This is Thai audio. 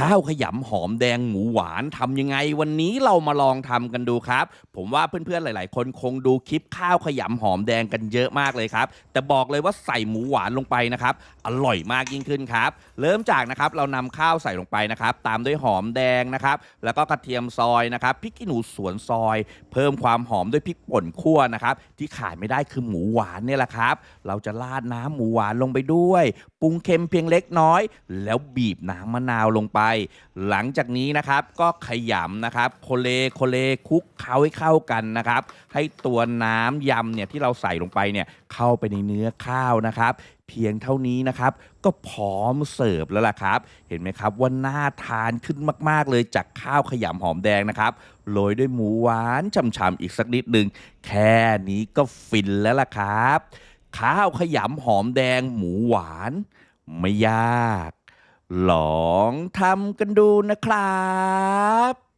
ข้าวขยำหอมแดงหมูหวานทำยังไง วันนี้เรามาลองทำกันดูครับ ผมว่าเพื่อนๆหลาย ๆ คนคงดูคลิปข้าวขยำหอมแดงกันเยอะมากเลยครับ แต่บอกเลยว่าใส่หมูหวานลงไปนะครับ อร่อยมากยิ่งขึ้นครับ เริ่มจากนะครับเรานำข้าวใส่ลงไปนะครับ ตามด้วยหอมแดงนะครับ แล้วก็กระเทียมซอยนะครับพริกขี้หนูสวนซอย เพิ่มความหอมด้วยพริกป่นคั่วนะครับ ที่ขาดไม่ได้คือหมูหวานเนี่ยแหละครับ เราจะราดน้ำหมูหวานลงไปด้วย ปรุงเค็มเพียงเล็กน้อย แล้วบีบน้ำมะนาวลงไปหลังจากนี้นะครับก็ขยำนะครับโคเลโคเลคุกเคล้าให้เข้ากันนะครับ ให้ตัวน้ำยำเนี่ยที่เราใส่ลงไปเนี่ยเข้าไปในเนื้อข้าวนะครับ เพียงเท่านี้นะครับก็พร้อมเสิร์ฟแล้วล่ะครับ เห็นไหมครับว่าน่าทานขึ้นมาก ๆ เลยจากข้าวขยำหอมแดงนะครับโรยด้วยหมูหวานฉ่ำๆอีกสักนิดหนึ่งแค่นี้ก็ฟินแล้วล่ะครับ ข้าวขยำหอมแดงหมูหวาน ไม่ยาก ลองทำกันดูนะครับ